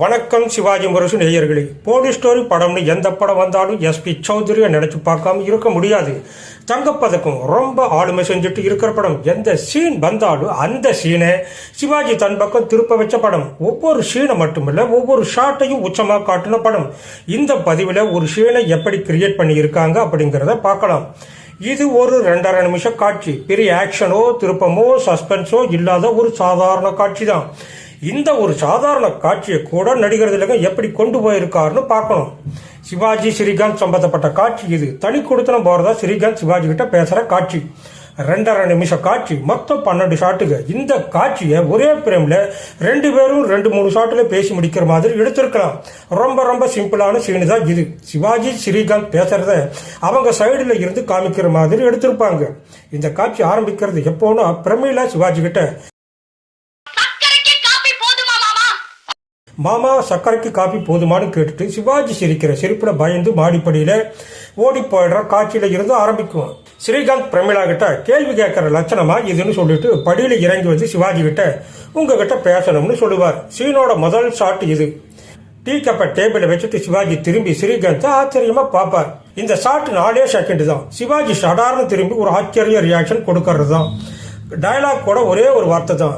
வணக்கம் சிவாஜி முரசு நேயர்களே. Police story படம்னு எந்த படம் வந்தாலும் எஸ்பி சௌத்ரியை நினைச்சு பார்க்காம இருக்க முடியாது. தங்கப்பதக்கம் ரொம்ப ஆளுமை செஞ்சுட்டு இருக்கிற படம். எந்த சீன் வந்தாலும் அந்த சீனை சிவாஜி தன் பக்கம் திருப்ப வச்ச படம். ஒவ்வொரு சீனை மட்டுமில்ல ஒவ்வொரு ஷாட்டையும் உச்சமாக காட்டின படம். இந்த பதிவில் ஒரு சீனை எப்படி கிரியேட் பண்ணியிருக்காங்க அப்படிங்கிறத பார்க்கலாம். இது ஒரு ரெண்டரை நிமிஷம் காட்சி. பெரிய ஆக்ஷனோ திருப்பமோ சஸ்பென்ஸோ இல்லாத ஒரு சாதாரண காட்சி தான். இந்த ஒரு சாதாரண காட்சியை கூட நடிகர் திலகம் எப்படி கொண்டு போயிருக்காருன்னு பார்க்கணும். சிவாஜி ஸ்ரீகாந்த் சம்பந்தப்பட்ட காட்சி இது. தனி கொடுத்தனம் போறதா ஸ்ரீகாந்த் சிவாஜி கிட்ட பேசுற காட்சி. ரெண்டரை நிமிஷம் காட்சி மொத்தம் பன்னெண்டு ஷாட்டுங்க. இந்த காட்சியை ஒரே பிரேம்ல ரெண்டு பேரும் ரெண்டு மூணு ஷாட்டில் பேசி முடிக்கிற மாதிரி எடுத்திருக்கலாம். ரொம்ப ரொம்ப சிம்பிளான சீனு தான் இது. சிவாஜி ஸ்ரீகாந்த் பேசுறத அவங்க சைடுல இருந்து காமிக்கிற மாதிரி எடுத்திருப்பாங்க. இந்த காட்சி ஆரம்பிக்கிறது எப்போனா பிரமிளா சிவாஜி கிட்ட சக்கரைக்கு காபி போதுமா மாமா மாமா சக்கரைக்கு காப்பி போதுமான்னு கேட்டுட்டு சிவாஜி சிரிக்கிற சிரிப்புல பயந்து மாடிப்படியில ஓடி போயிடுற காட்சியில இருந்து ஆரம்பிக்கும் ஸ்ரீகாந்த் பிரமிளா கிட்ட கேள்வி கேட்குற லட்சணமா இதுன்னு சொல்லிட்டு படியில இறங்கி வந்து சிவாஜி கிட்ட உங்ககிட்ட பேசணும்னு சொல்லுவார். சீனோட முதல் ஷாட் இது. டீ கப்பை டேபிள வச்சுட்டு சிவாஜி திரும்பி ஸ்ரீகாந்த் ஆச்சரியமா பார்ப்பார். இந்த ஷாட் நாலே செகண்ட் தான். சிவாஜி சடார்னு திரும்பி ஒரு ஆச்சரிய ரியாக்ஷன் கொடுக்கறது தான் டயலாக் கூட ஒரே ஒரு வார்த்தை தான்.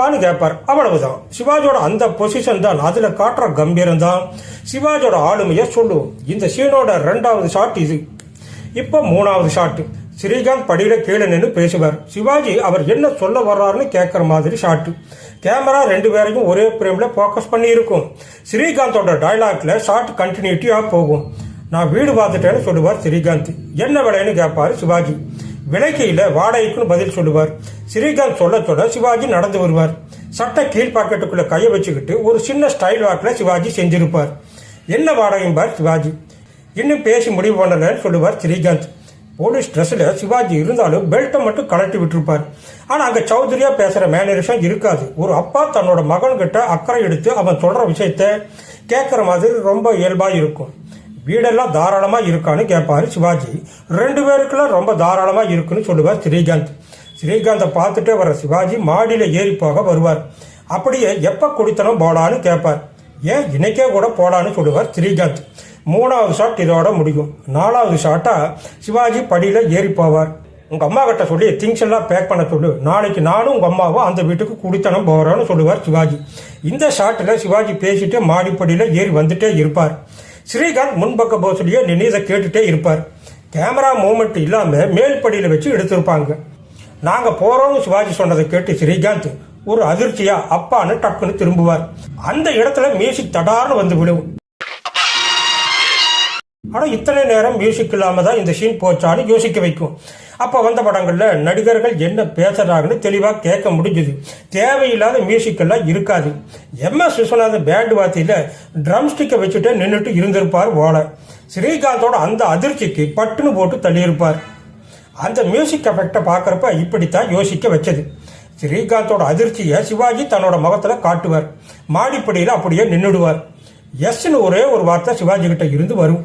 என்னப்பான்னு கேட்பார் அவ்வளவுதான். சிவாஜியோட அந்த பொசிஷன் தான் அதுல காட்டுற கம்பீரம் தான். சிவாஜியோட ஆளுமையை சொல்லுவோம். இந்த சீனோட ரெண்டாவது ஷாட் இது. இப்போ மூணாவது ஷாட் ஸ்ரீகாந்த் படியில கீழே நின்று பேசுவார். சிவாஜி அவர் என்ன சொல்ல வர்றாருன்னு கேட்குற மாதிரி ஷாட் கேமரா ரெண்டு பேரையும் ஒரே பிரேம்ல ஃபோக்கஸ் பண்ணி இருக்கும் ஸ்ரீகாந்தோட டைலாக்ல ஷார்ட் கண்டினியூட்டியா போகும். நான் வீடு பார்த்துட்டேன்னு சொல்லுவார் ஸ்ரீகாந்த். என்ன விலைன்னு கேட்பாரு சிவாஜி. விலைக்கையில வாடகைக்குன்னு பதில் சொல்லுவார். ஸ்ரீகாந்த் சொல்ல சொல்ல சிவாஜி நடந்து வருவார். சட்டை கீழ் பாக்கெட்டுக்குள்ள கையை வச்சுக்கிட்டு ஒரு சின்ன ஸ்டைல் வாக்கில் சிவாஜி செஞ்சிருப்பார். என்ன வாடகைம்பார் சிவாஜி. இன்னும் பேசி முடிவு பண்ணலன்னு சொல்லுவார் ஸ்ரீகாந்த் போலீஸ் ட்ரெஸ்ஸில் சிவாஜி இருந்தாலும் பெல்ட்டை மட்டும் கலட்டி விட்டுருப்பார். ஆனால் அங்கே சௌத்ரியா பேசுகிற மேனரிசம் இருக்காது. ஒரு அப்பா தன்னோட மகன்கிட்ட அக்கறை எடுத்து அவன் சொல்கிற விஷயத்த கேட்குற மாதிரி ரொம்ப இயல்பாக இருக்கும். வீடெல்லாம் தாராளமாக இருக்கான்னு கேட்பாரு சிவாஜி. ரெண்டு பேருக்குலாம் ரொம்ப தாராளமாக இருக்குன்னு சொல்லுவார் ஸ்ரீகாந்த். ஸ்ரீகாந்தை பார்த்துட்டே வர சிவாஜி மாடியில் ஏறி போக வருவார். அப்படியே எப்போ குடித்தனம் போடான்னு கேட்பார் ஏன் இன்னைக்கே கூட போடான்னு சொல்லுவார் ஸ்ரீகாந்த். மூணாவது ஷாட் இதோட முடியும். நாலாவது ஷாட்டாக சிவாஜி படியில் ஏறி போவார் உங்கள் அம்மா கிட்ட சொல்லி திங்ஸ் எல்லாம் பேக் பண்ண சொல்லு. நாளைக்கு நானும் உங்கள் அம்மாவும் அந்த வீட்டுக்கு குடித்தனம் போகிறோன்னு சொல்லுவார் சிவாஜி. இந்த ஷாட்டில் சிவாஜி பேசிட்டு மாடிப்படியில் ஏறி வந்துட்டே இருப்பார். ஸ்ரீகாந்த் முன்பக்க போசடியே நின்று கேட்டுட்டே இருப்பார். கேமரா மூமெண்ட் இல்லாமல் மேல்படியில் வச்சு எடுத்திருப்பாங்க. நாங்கள் போகிறோம்னு சிவாஜி சொன்னதை கேட்டு ஸ்ரீகாந்த் ஒரு அதிர்ச்சியா அப்பான்னு டக்குன்னு திரும்புவார். அந்த இடத்துல மியூசிக் தடார்னு வந்து விடும் ஆனால் இத்தனை நேரம் மியூசிக் இல்லாமல் தான் இந்த சீன் போச்சான்னு யோசிக்க வைக்கும். அப்போ வந்த படங்களில் நடிகர்கள் என்ன பேசுறாங்கன்னு தெளிவாக கேட்க முடிஞ்சுது. தேவையில்லாத மியூசிக்கெல்லாம் இருக்காது. எம் எஸ் விஸ்வநாதன் பேண்டு வார்த்தையில் ட்ரம் ஸ்டிக்கை வச்சுட்டு நின்றுட்டு இருந்திருப்பார் ஓலை. ஸ்ரீகாந்தோட அந்த அதிர்ச்சிக்கு பட்டுன்னு போட்டு தள்ளியிருப்பார். அந்த மியூசிக் எஃபெக்டை பார்க்குறப்ப இப்படித்தான் யோசிக்க வச்சது. ஸ்ரீகாந்தோட அதிர்ச்சியை சிவாஜி தன்னோட முகத்தில் காட்டுவார். மாடிப்படியில் அப்படியே நின்றுடுவார் எஸ்ன்னு ஒரே ஒரு வார்த்தை சிவாஜி கிட்ட இருந்து வரும்.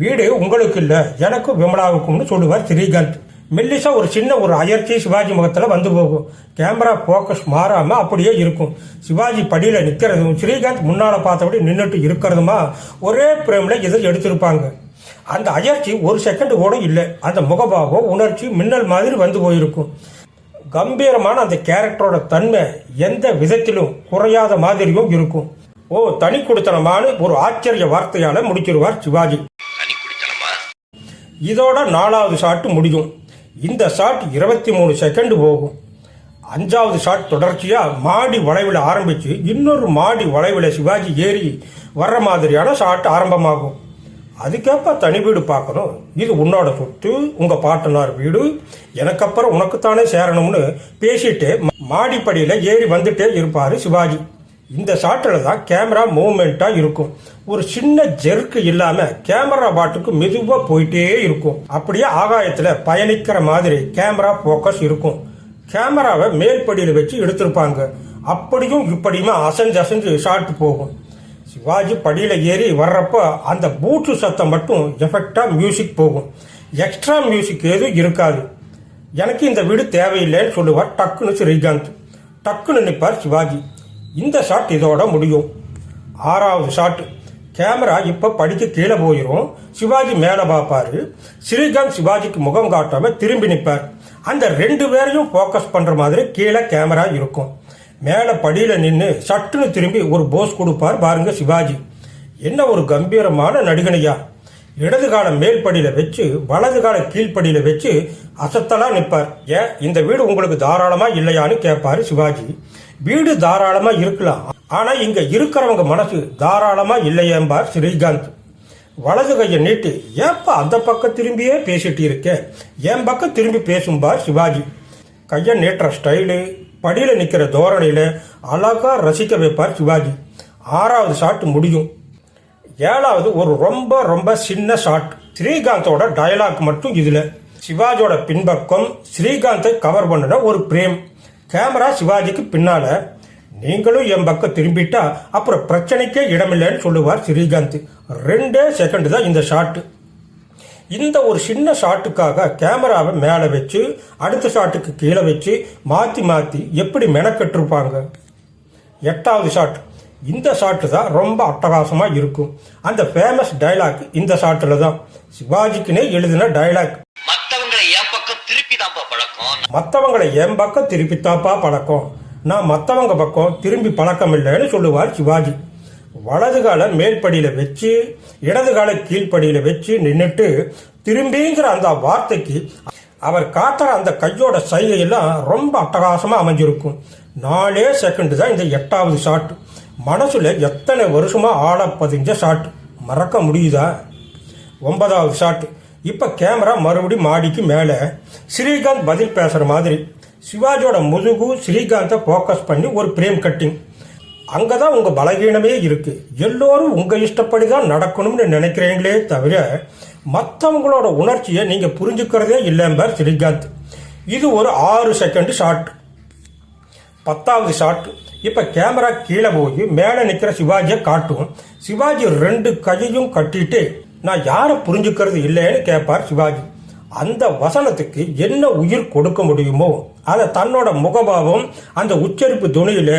வீடு உங்களுக்கு இல்லை எனக்கும் விமலாவுக்கும்னு சொல்லுவார் ஸ்ரீகாந்த். மெல்லிசா ஒரு சின்ன ஒரு அயற்சி சிவாஜி முகத்துல வந்து போகும். கேமரா போக்கஸ் மாறாம அப்படியே இருக்கும். சிவாஜி படியில நிக்கிறதும் ஸ்ரீகாந்த் முன்னால பார்த்தபடி நின்றுட்டு இருக்கிறதுமா ஒரே பிரேம்ல இதை எடுத்திருப்பாங்க. அந்த அயற்சி ஒரு செகண்ட் கூட இல்லை. அந்த முகபாவம் உணர்ச்சி மின்னல் மாதிரி வந்து போயிருக்கும். கம்பீரமான அந்த கேரக்டரோட தன்மை எந்த விதத்திலும் குறையாத மாதிரியும் இருக்கும். ஓ தனி கொடுத்தனமான ஒரு ஆச்சரிய வார்த்தையால முடிச்சிருவார் சிவாஜி. இதோட நாலாவது ஷாட் முடியும். இந்த ஷாட் இருபத்தி மூணு செகண்ட் போகும். அஞ்சாவது ஷாட் தொடர்ச்சியாக மாடி வளைவில் ஆரம்பித்து இன்னொரு மாடி வளைவில் சிவாஜி ஏறி வர்ற மாதிரியான ஷாட் ஆரம்பமாகும். அதுக்கேப்ப தனி வீடு பார்க்கணும். இது உன்னோட சொத்து உங்கள் பாட்டனார் வீடு. எனக்கப்புறம் உனக்குத்தானே சேரணும்னு பேசிட்டு மாடிப்படியில் ஏறி வந்துட்டே இருப்பார் சிவாஜி. இந்த ஷாட்டில் தான் கேமரா மூமெண்ட்டாக இருக்கும். ஒரு சின்ன ஜெர்க்கு இல்லாமல் கேமரா பாட்டுக்கு மெதுவாக போயிட்டே இருக்கும். அப்படியே ஆகாயத்தில் பயணிக்கிற மாதிரி கேமரா ஃபோக்கஸ் இருக்கும். கேமராவை மேல்படியில வச்சு எடுத்திருப்பாங்க. அப்படியும் இப்படியுமா அசைஞ்சு அசைஞ்சு ஷாட் போகும். சிவாஜி படியில் ஏறி வர்றப்போ அந்த பூட்டு சத்தம் மட்டும் எஃபெக்டாக மியூசிக் போகும். எக்ஸ்ட்ரா மியூசிக் எதுவும் இருக்காது. எனக்கு இந்த வீடு தேவையில்லைன்னு சொல்லுவார் டக்குன்னு ஸ்ரீகாந்த். டக்குன்னு நிற்பார் சிவாஜி. இந்த ஷாட் இதோட முடியும். ஆறாவது ஷாட் கேமரா இப்போ படிக்க கீழே போயிடும் சிவாஜி மேலே பார்ப்பாரு ஸ்ரீகாந்த் சிவாஜிக்கு முகம் காட்டாமல் திரும்பி நிற்பார் அந்த ரெண்டு பேரையும் ஃபோக்கஸ் பண்ணுற மாதிரி கீழே கேமரா இருக்கும். மேலே படியில் நின்று சட்டுன்னு திரும்பி ஒரு போஸ் கொடுப்பார் பாருங்க சிவாஜி. என்ன ஒரு கம்பீரமான நடிகனையா. இடது கால மேல் படியில் வச்சு வலது கால கீழ்ப்படியில் வச்சு அசத்தலாக நிற்பார் ஏன் இந்த வீடு உங்களுக்கு தாராளமாக இல்லையான்னு கேட்பாரு சிவாஜி. வீடு தாராளமா இருக்கலாம். ஆனா இங்க இருக்கிறவங்க மனசு தாராளமா இல்லையேம்பார் ஸ்ரீகாந்த். வலது கையை நீட்டு ஏப்பா அந்த பக்கம் திரும்பியே பேசிட்டு இருக்கேன் என் பக்கம் திரும்பி பேசும்பார் சிவாஜி? கையை நீட்டுற ஸ்டைலு படியில நிக்கிற தோரணையில அழகா ரசிக்க வைப்பார் சிவாஜி. ஆறாவது ஷாட் முடியும். ஏழாவது ஒரு ரொம்ப ரொம்ப சின்ன ஷாட் ஸ்ரீகாந்தோட டயலாக் மட்டும் இதுல. சிவாஜியோட பின்பக்கம் ஸ்ரீகாந்தை கவர் பண்ணின ஒரு பிரேம் கேமரா சிவாஜிக்கு பின்னால நீங்களும் என் பக்கம் திரும்பிட்டா அப்புறம் பிரச்சனைக்கே இடமில்லைன்னு சொல்லுவார் ஸ்ரீகாந்த். ரெண்டே செகண்ட் தான் இந்த ஷாட்டு இந்த ஒரு சின்ன ஷாட்டுக்காக கேமராவை மேலே வச்சு அடுத்த ஷாட்டுக்கு கீழே வச்சு மாற்றி மாற்றி எப்படி மெனக்கெட்டிருப்பாங்க? எட்டாவது ஷாட் இந்த ஷாட்டு தான் ரொம்ப அட்டகாசமாக இருக்கும். அந்த ஃபேமஸ் டயலாக் இந்த ஷாட்டில் தான். சிவாஜிக்குனே எழுதின டயலாக் மத்தவங்களை என் பக்கம் திருப்பி தான்ப்பா பழக்கம்? மற்றவங்களை என் பக்கம் திருப்பித்தாப்பா பழக்கம். நான் மற்றவங்க பக்கம் திரும்பி பழக்கம் இல்லைன்னு சொல்லுவார் சிவாஜி. வலது காலை மேல்படியில் வச்சு இடது கால கீழ்ப்படியில் வச்சு நின்றுட்டு திரும்பிங்கிற அந்த வார்த்தைக்கு அவர் காட்டுற அந்த கையோட சைகையெல்லாம் ரொம்ப அட்டகாசமாக அமைஞ்சிருக்கும். நாலே செகண்ட் தான் இந்த எட்டாவது ஷாட் மனசுல எத்தனை வருஷமா ஆள பதிஞ்ச ஷாட் மறக்க முடியுதா? ஒன்பதாவது ஷாட் இப்போ கேமரா மறுபடியும் மாடிக்கு மேலே ஸ்ரீகாந்த் பதில் பேசுகிற மாதிரி. சிவாஜியோட முதுகு ஸ்ரீகாந்தை ஃபோக்கஸ் பண்ணி ஒரு பிரேம் கட்டிங் அங்கே தான் உங்கள் பலகீனமே இருக்குது எல்லோரும் உங்கள் இஷ்டப்படி தான் நடக்கணும்னு நினைக்கிறீங்களே தவிர மற்றவங்களோட உணர்ச்சியை நீங்கள் புரிஞ்சுக்கிறதே இல்லைம்பார் ஸ்ரீகாந்த். இது ஒரு ஆறு செகண்ட் ஷாட் பத்தாவது ஷாட் இப்போ கேமரா கீழே போய் மேலே நிற்கிற சிவாஜியை காட்டும். சிவாஜி ரெண்டு கையையும் கட்டிட்டு நான் யாரை புரிஞ்சுக்கிறது இல்லைன்னு கேட்பார் சிவாஜி. அந்த வசனத்துக்கு என்ன உயிர் கொடுக்க முடியுமோ அதை தன்னோட முகபாவம் அந்த உச்சரிப்பு துணியில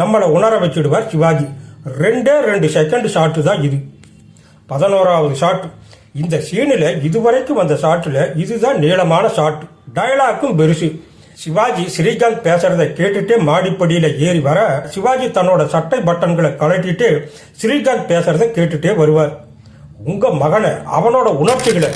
நம்மளை உணர வச்சுடுவார் சிவாஜி. ரெண்டே ரெண்டு செகண்ட் ஷாட்டு தான் இது. பதினோராவது ஷாட் இந்த சீனில் இதுவரைக்கும் வந்த ஷாட்டில் இதுதான் நீளமான ஷாட் டயலாக்கும் பெருசு. சிவாஜி ஸ்ரீகாந்த் பேசுறத கேட்டுட்டே மாடிப்படியில ஏறி வர சிவாஜி தன்னோட சட்டை பட்டன்களை கழட்டிட்டு ஸ்ரீகாந்த் பேசுறத கேட்டுட்டே வருவார். உங்க மகனை அவனோட உணர்ச்சிகளை.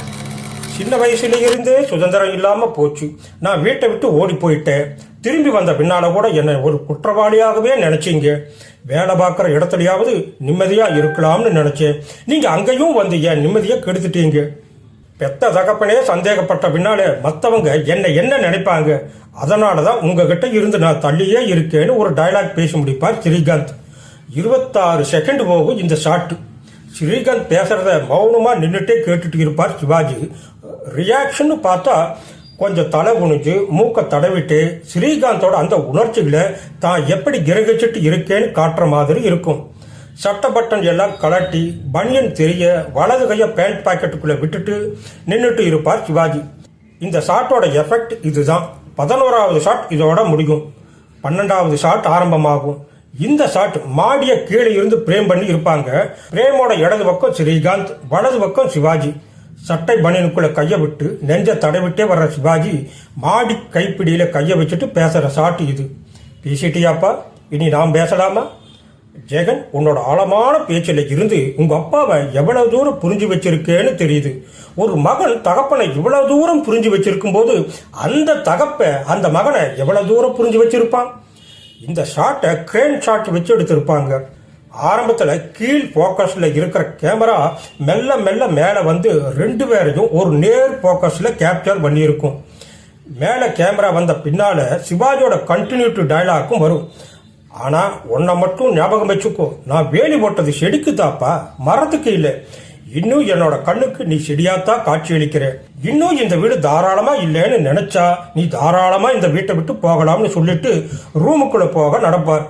சின்ன வயசுல இருந்தே சுதந்திரம் இல்லாம போச்சு. நான் வீட்டை விட்டு ஓடி போயிட்டேன். திரும்பி வந்த பின்னால கூட என்னை ஒரு குற்றவாளியாகவே நினைச்சீங்க. வேலை பார்க்குற இடத்துலையாவது நிம்மதியா இருக்கலாம்னு நினைச்சேன். நீங்க அங்கேயும் வந்து என் நிம்மதியை கெடுத்துட்டீங்க? பெத்த தகப்பனே சந்தேகப்பட்ட பின்னாலே மற்றவங்க என்னை என்ன நினைப்பாங்க? அதனால தான் உங்ககிட்ட இருந்து நான் தள்ளியே இருக்கேன்னு ஒரு டயலாக் பேசி முடிப்பார் ஸ்ரீகாந்த். இருபத்தாறு செகண்ட் போகும் இந்த ஷாட்டு ஸ்ரீகாந்த் பேசுகிறத மௌனமாக நின்றுட்டே கேட்டுட்டு இருப்பார் சிவாஜி. ரியாக்ஷன் பார்த்தா கொஞ்சம் தலை குனிஞ்சு மூக்கை தடவிட்டு ஸ்ரீகாந்தோட அந்த உணர்ச்சிகளை தான் எப்படி கிரகிச்சிட்டு இருக்கேன்னு காட்டுற மாதிரி இருக்கும். சட்ட பட்டன் எல்லாம் கலட்டி பனியன் தெரிய வலது கையை பேண்ட் பாக்கெட்டுக்குள்ளே விட்டுட்டு நின்றுட்டு இருப்பார் சிவாஜி. இந்த ஷாட்டோட எஃபெக்ட் இதுதான். பதினோராவது ஷாட் இதோட முடியும். பன்னெண்டாவது ஷாட் ஆரம்பமாகும். இந்த ஷாட் மாடிய கீழே இருந்து பிரேம் பண்ணி இருப்பாங்க. பிரேமோட இடது பக்கம் ஸ்ரீகாந்த் வலது பக்கம் சிவாஜி. சட்டை பனியனுக்குள்ள கையை விட்டு நெஞ்ச தடவிட்டே வர்ற சிவாஜி மாடி கைப்பிடியில கையை வச்சுட்டு பேசுற ஷாட் இது. பேசிட்டியாப்பா? இனி நாம் பேசலாமா? ஜெகன் உன்னோட ஆழமான பேச்சில் இருந்து உங்க அப்பாவை எவ்வளவு தூரம் புரிஞ்சு வச்சிருக்கேன்னு தெரியுது. ஒரு மகன் தகப்பனை இவ்வளவு தூரம் புரிஞ்சு வச்சிருக்கும் போது அந்த தகப்ப அந்த மகனை எவ்வளவு தூரம் புரிஞ்சு வச்சிருப்பான்? இந்த ஷாட்டை கிரேன் ஷாட் வச்சு எடுத்திருப்பாங்க. ஆரம்பத்தில் கீழ் ஃபோக்கஸில் இருக்கிற கேமரா மெல்ல மெல்ல மேலே வந்து ரெண்டு பேரையும் ஒரு நேர் ஃபோக்கஸில் கேப்சர் பண்ணியிருக்கும். மேலே கேமரா வந்த பின்னால் சிவாஜியோட கண்டினியூட்டி டைலாக்கும் வரும். ஆனால் உன்னை மட்டும் ஞாபகம் வச்சுக்கோ. நான் வேலி போட்டது செடிக்கு தாப்பா மரத்துக்கு இல்லை. இன்னும் என்னோட கண்ணுக்கு நீ செடியாத்தான் காட்சி அளிக்கிற. இன்னும் இந்த வீடு தாராளமா இல்லைன்னு நினைச்சா நீ தாராளமா இந்த வீட்டை விட்டு போகலாம்னு சொல்லிட்டு ரூமுக்குள்ள போக நடப்பார்.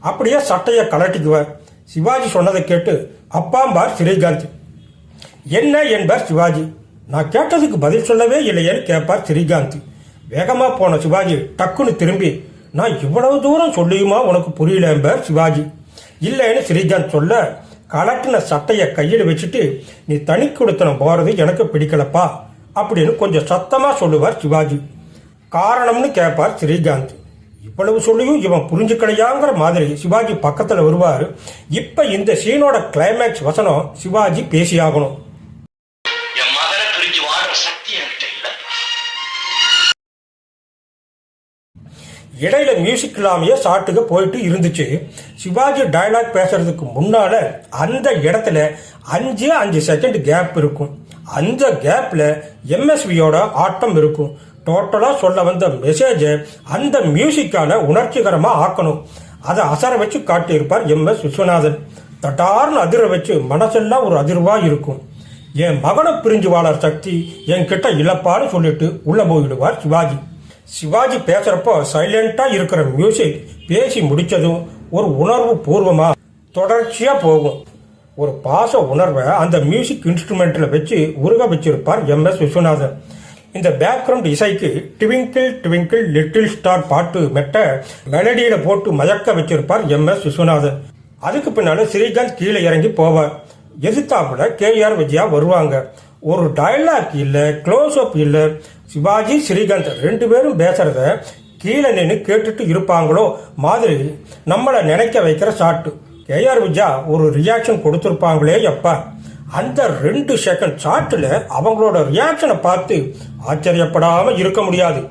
அப்படியே சட்டையை கலட்டிக்குவார் சிவாஜி சொன்னதை கேட்டு அப்பாம்பார் ஸ்ரீகாந்த் என்ன என்பார் சிவாஜி? நான் கேட்டதுக்கு பதில் சொல்லவே இல்லையேன்னு கேட்பார் ஸ்ரீகாந்த் வேகமா போன சிவாஜி டக்குன்னு திரும்பி நான் இவ்வளவு தூரம் சொல்லியுமா உனக்கு புரியல என்பார் சிவாஜி. இல்லைன்னு ஸ்ரீகாந்த் சொல்ல கலட்டின சட்டையை கையில் வச்சுட்டு நீ தனி கொடுத்தன போறது எனக்கு பிடிக்கலப்பா. அப்படின்னு கொஞ்சம் சத்தமாக சொல்லுவார் சிவாஜி. காரணம்னு கேட்பார் ஸ்ரீகாந்த். இவ்வளவு சொல்லியும் இவன் புரிஞ்சுக்கலையாங்கிற மாதிரி சிவாஜி பக்கத்தில் வருவார். இப்போ இந்த சீனோட கிளைமேக்ஸ் வசனம் சிவாஜி பேசியாகணும். இடையில மியூசிக் இல்லாமையே ஷாட்டுக்கு போயிட்டு இருந்துச்சு. சிவாஜி டயலாக் பேசுறதுக்கு முன்னால அந்த இடத்துல அஞ்சு அஞ்சு செகண்ட் கேப் இருக்கும். அந்த கேப்ல எம்எஸ்வியோட ஆட்டம் இருக்கும். டோட்டலா சொல்ல வந்த மெசேஜை அந்த மியூசிக்கால உணர்ச்சிகரமா ஆக்கணும். அதை அசர வச்சு காட்டியிருப்பார் எம் எஸ் விஸ்வநாதன். தட்டார்னு அதிர வச்சு மனசெல்லாம் ஒரு அதிர்வா இருக்கும். என் மகனை பிரிஞ்சு வாழற சக்தி என்கிட்ட இழப்பான்னு சொல்லிட்டு உள்ள போயிடுவார் சிவாஜி. சிவாஜி பேசுறப்போ சைலண்டா இருக்கிற மியூசிக் பேசி முடிச்சதும் ஒரு உணர்வு பூர்வமா தொடர்ச்சியா போகும். ஒரு பாச உணர்வை அந்த மியூசிக் இன்ஸ்ட்ருமெண்ட்ல வச்சு உருக வச்சிருப்பார் எம் எஸ் விஸ்வநாதன். இந்த பேக்ரவுண்ட் இசைக்கு ட்விங்கிள் ட்விங்கிள் லிட்டில் ஸ்டார் பாட்டு மெட்ட மெலடியில போட்டு மயக்க வச்சிருப்பார் எம் எஸ் விஸ்வநாதன். அதுக்கு பின்னால ஸ்ரீகாந்த் கீழே இறங்கி போவார். எதிர்த்தாப்புல கே ஆர் விஜயா வருவாங்க. ஒரு டயலாக் இல்லை க்ளோஸ் அப் சிவாஜி ஸ்ரீகாந்த் ரெண்டு பேரும் பேசுறத கீழே நின்று கேட்டுட்டு இருப்பாங்களோ? மாதிரி நம்மளை நினைக்க வைக்கிற ஷாட்டு கேஆர் விஜயா ஒரு ரியாக்ஷன் கொடுத்துருப்பாங்களே எப்பா அந்த ரெண்டு செகண்ட் ஷாட்டில் அவங்களோட ரியாக்ஷனை பார்த்து ஆச்சரியப்படாமல் இருக்க முடியாது.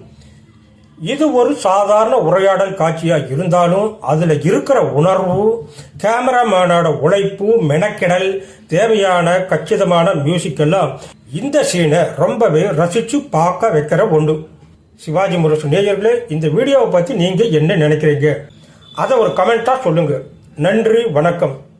இது ஒரு சாதாரண உரையாடல் காட்சியாக இருந்தாலும் அதில் இருக்கிற உணர்வு கேமராமேனோட உழைப்பு மெனக்கெடல் தேவையான கச்சிதமான மியூசிக் எல்லாம் இந்த சீனை ரொம்பவே ரசித்து பார்க்க வைக்கிற ஒன்று சிவாஜி முரசு நேயர்களே இந்த வீடியோவை பற்றி நீங்கள் என்ன நினைக்கிறீங்க? அதை ஒரு கமெண்ட்டாக சொல்லுங்கள் நன்றி வணக்கம்.